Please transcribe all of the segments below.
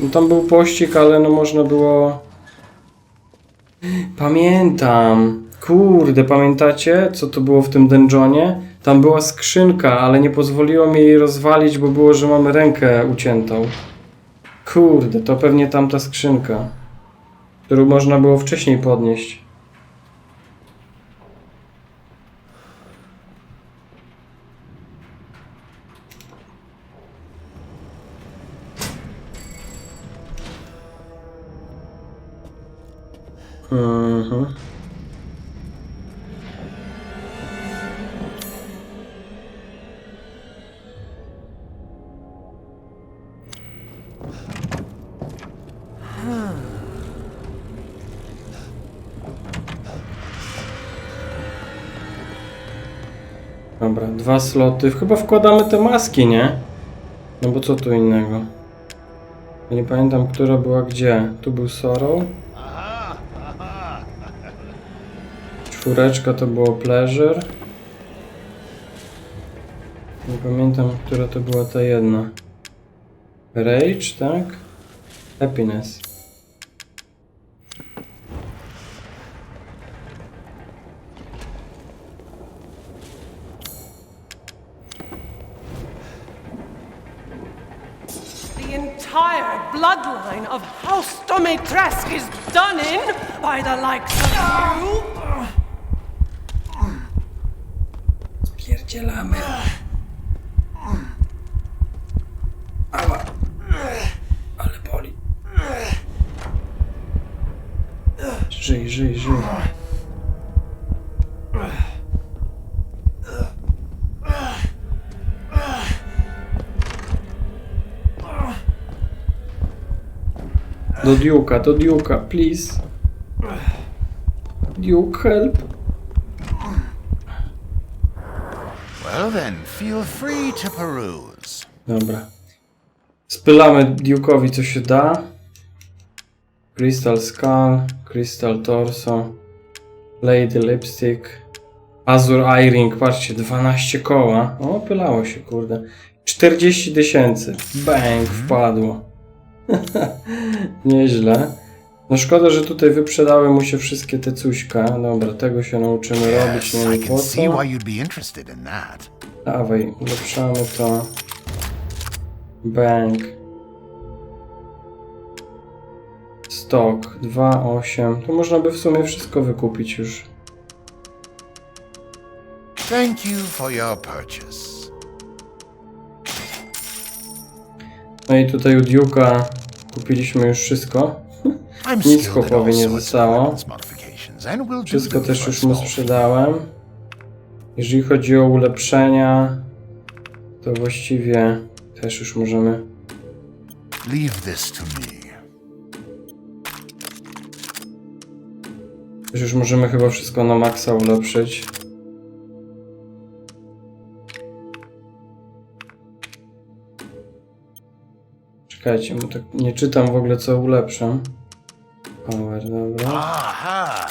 No tam był pościg, ale no można było... Pamiętam. Kurde, pamiętacie, co to było w tym dungeonie? Tam była skrzynka, ale nie pozwoliło mi jej rozwalić, bo było, że mamy rękę uciętą. Kurde, to pewnie tamta skrzynka, którą można było wcześniej podnieść. Mhm. Dobra, dwa sloty. Chyba wkładamy te maski, nie? No bo co tu innego? Nie pamiętam, która była gdzie. Tu był Sorrow. Czwóreczka to było Pleasure. Nie pamiętam, która to była ta jedna. Rage, tak? Happiness. The entire bloodline of House Domitresk is done in by the likes of you. Pierdzielamy. Ała. Ale boli. Żyj, żyj, żyj. Do Duke'a, do Duke'a, please. Duke, help. Well then, feel free to peruse. Dobra. Spylamy Duke'owi co się da. Crystal Skull, Crystal Torso, Lady Lipstick, Azure Eyering, patrzcie, 12 koła. O, pylało się, kurde. 40 tysięcy. Bang, wpadło. Nieźle. No szkoda, że tutaj wyprzedały mu się wszystkie te cuśka. Dobra, tego się nauczymy robić, nie I wiem po co. Dawaj, ulepszamy to. Bank. Stok 2,8. To można by w sumie wszystko wykupić już. Thank you for your purchase. No i tutaj u Duke'a kupiliśmy już wszystko. Nic chłopowi nie zostało. Wszystko też już mu sprzedałem. Jeżeli chodzi o ulepszenia, to właściwie też już możemy. Leave this to me. Też już możemy chyba wszystko na maksa ulepszyć. Czekajcie, tak nie czytam w ogóle co ulepszam. Power, dobra. Aha!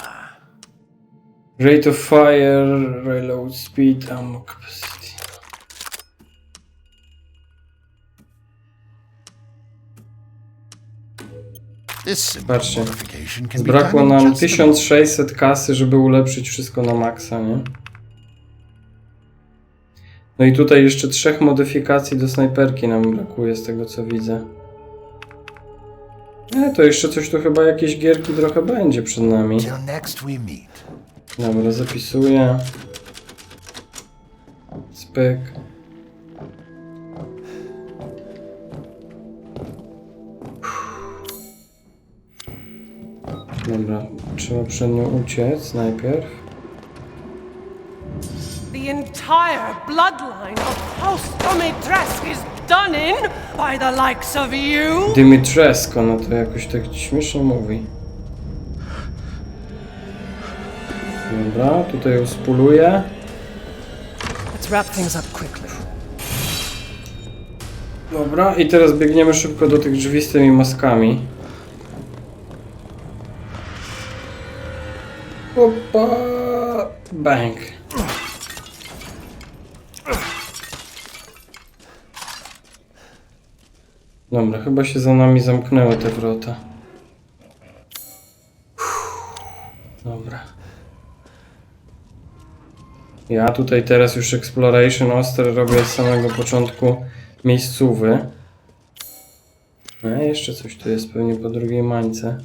Rate of fire, reload speed, ammo capacity. Patrzcie. Zbrakło nam just a 1600 kasy, żeby ulepszyć wszystko na maksa, nie? No i tutaj jeszcze trzech modyfikacji do snajperki nam brakuje z tego co widzę. E, to jeszcze coś tu chyba jakieś gierki trochę będzie przed nami. Dobra, zapisuję. Spyk. Dobra, trzeba przed nią uciec najpierw. The entire bloodline of House Domitresk is done in by the likes of you. Dymitresko, no to jakoś tak śmiesznie mówi. Dobra, tutaj ją spuluję. Let's wrap things up quickly. Dobra, i teraz biegniemy szybko do tych drzwi z tymi maskami. Opa! Bang. Dobra, chyba się za nami zamknęły te wrota. Dobra. Ja tutaj teraz już exploration ostre robię od samego początku miejscówy. A jeszcze coś tu jest pewnie po drugiej mańce.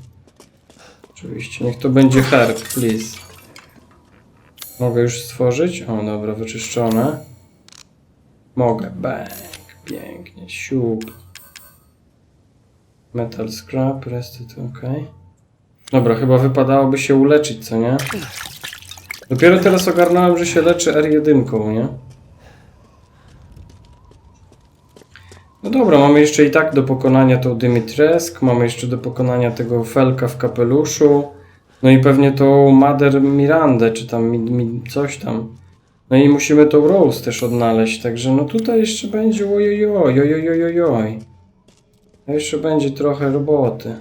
Oczywiście, niech to będzie herb, please. Mogę już stworzyć? O, dobra, wyczyszczone. Mogę, bang, pięknie, siup. Metal scrap, resty to ok. Dobra, chyba wypadałoby się uleczyć, co nie? Dopiero teraz ogarnąłem, że się leczy R1, nie? No dobra, mamy jeszcze i tak do pokonania tą Dymitresk, mamy jeszcze do pokonania tego Felka w kapeluszu, no i pewnie tą Mother Mirandę, czy tam mi, mi, coś tam. No i musimy tą Rose też odnaleźć, także no tutaj jeszcze będzie ojojoj, ojojojoj. Jeszcze będzie trochę roboty.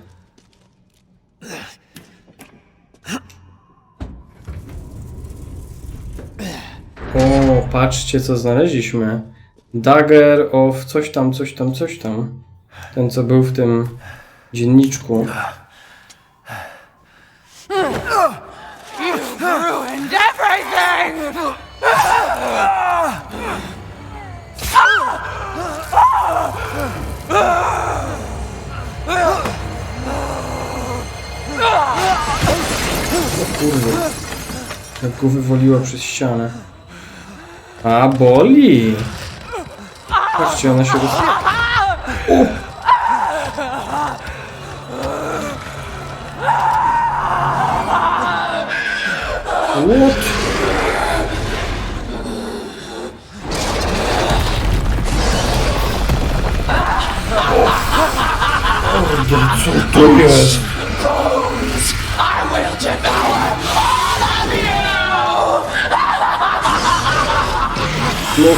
O, patrzcie co znaleźliśmy. Dagger of coś tam, coś tam, coś tam. Ten co był w tym dzienniczku. Ruined everything! Kurde. Jak go wywoliło przez ścianę. A, boli! Patrzcie, ona się roz... What? Kurde, co to jest?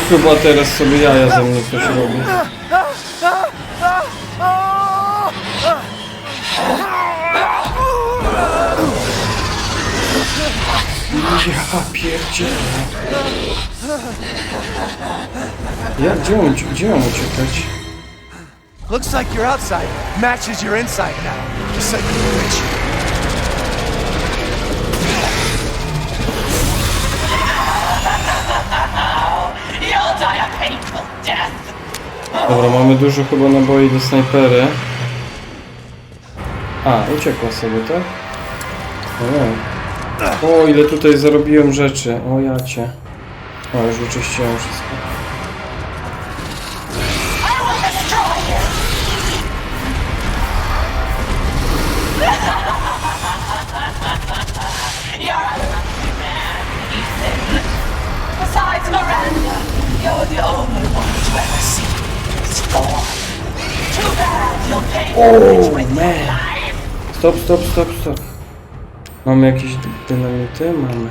Chyba teraz sobie jaja ze mnie ktoś robi. Ja pierdzielę. Jak, gdzie mam, gdzie mam uciekać? Looks like your outside matches your inside now. Just like the witch. Dobra, mamy dużo chyba naboi do snajpery. A, uciekła sobie, tak? O. O, ile tutaj zarobiłem rzeczy. O, jacie. O, już wyczyściłem wszystko. Oh, man. Stop, stop, stop, stop. Mamy jakieś dynamity? Mamy.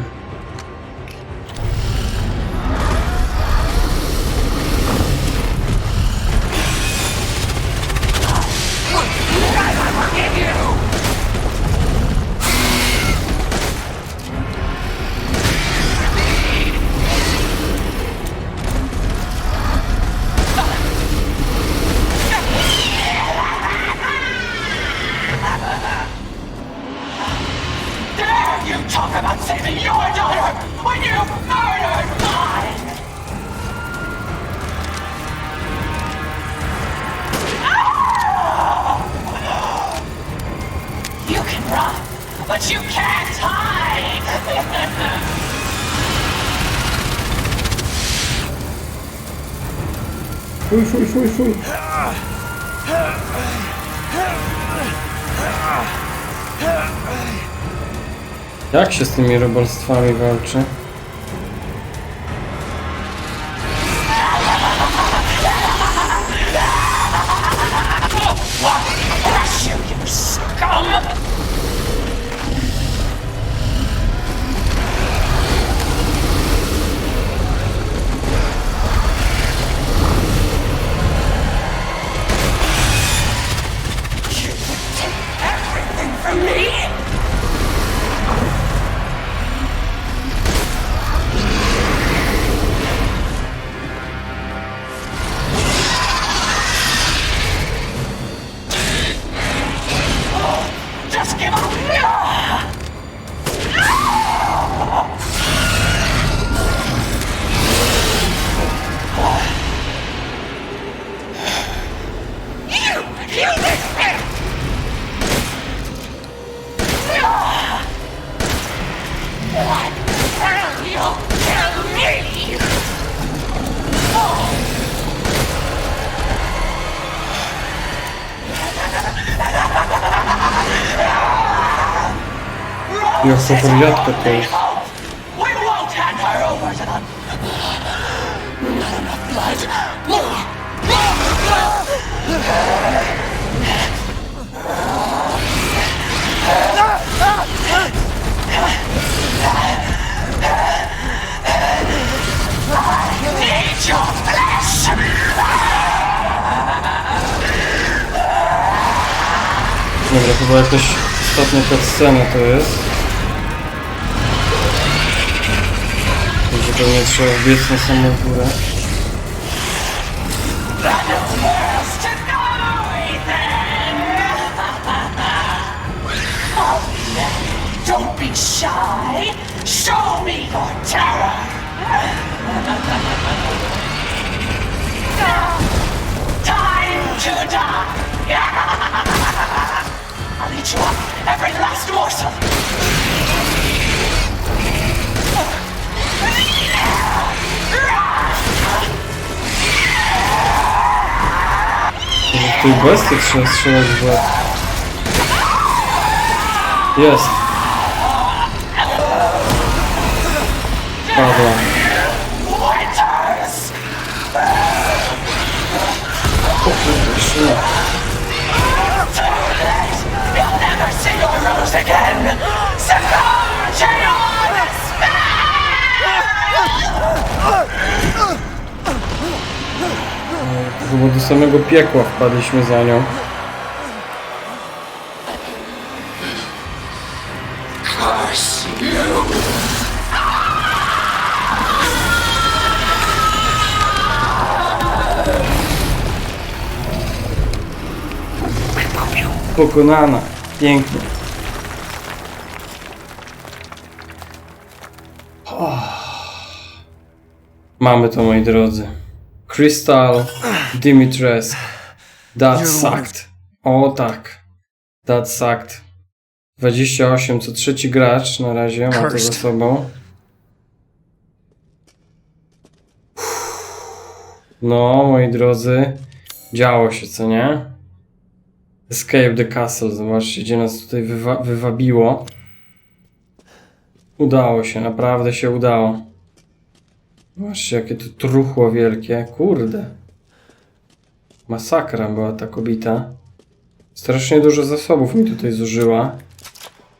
Fuj, fuj, fuj, fuj. Jak się z tymi robalstwami walczy? Якщо порядка, то... это, це була якась штатна то есть. To pewnie trzeba wbiec na. Don't be shy! Show me your terror! Time to die! I'll eat you up, every last morsel! Może w tej bestii trzeba strzelać w łeb. Jest. Padła. Winters! O kurde, jeszcze nie. You'll never see your rose again! Succumb to your Chyba do samego piekła wpadliśmy za nią. Pokonana. Pięknie. Mamy to, moi drodzy. Crystal Dimitrescu. That sucked. O tak. That sucked. 28, co trzeci gracz na razie ma to za sobą. No, moi drodzy, działo się, co nie? Escape the Castle, zobaczcie, gdzie nas tutaj wywa wywabiło. Udało się, naprawdę się udało. Zobaczcie, jakie tu truchło wielkie, kurde. Masakra była ta kobita. Strasznie dużo zasobów mi tutaj zużyła.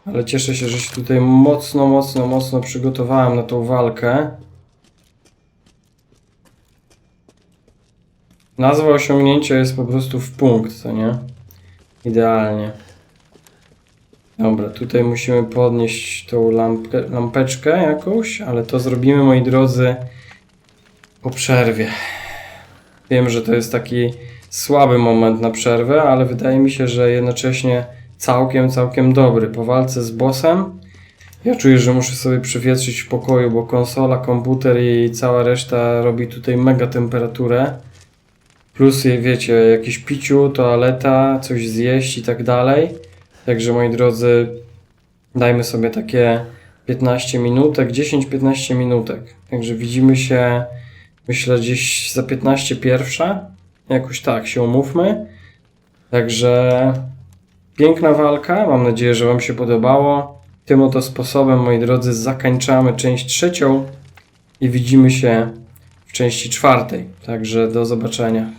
Ale cieszę się, że się tutaj mocno, mocno, mocno przygotowałem na tą walkę. Nazwa osiągnięcia jest po prostu w punkt, co nie? Idealnie. Dobra, tutaj musimy podnieść tą lampkę, lampeczkę jakąś, ale to zrobimy, moi drodzy, po przerwie. Wiem, że to jest taki słaby moment na przerwę, ale wydaje mi się, że jednocześnie całkiem, całkiem dobry. Po walce z bossem ja czuję, że muszę sobie przywietrzyć w pokoju, bo konsola, komputer i cała reszta robi tutaj mega temperaturę. Plus, wiecie, jakieś piciu, toaleta, coś zjeść i tak dalej. Także moi drodzy, dajmy sobie takie 15 minutek, 10-15 minutek. Także widzimy się, myślę, gdzieś za 15 pierwsza. Jakoś tak się umówmy. Także piękna walka. Mam nadzieję, że Wam się podobało. Tym oto sposobem, moi drodzy, zakończamy część trzecią i widzimy się w części czwartej. Także do zobaczenia.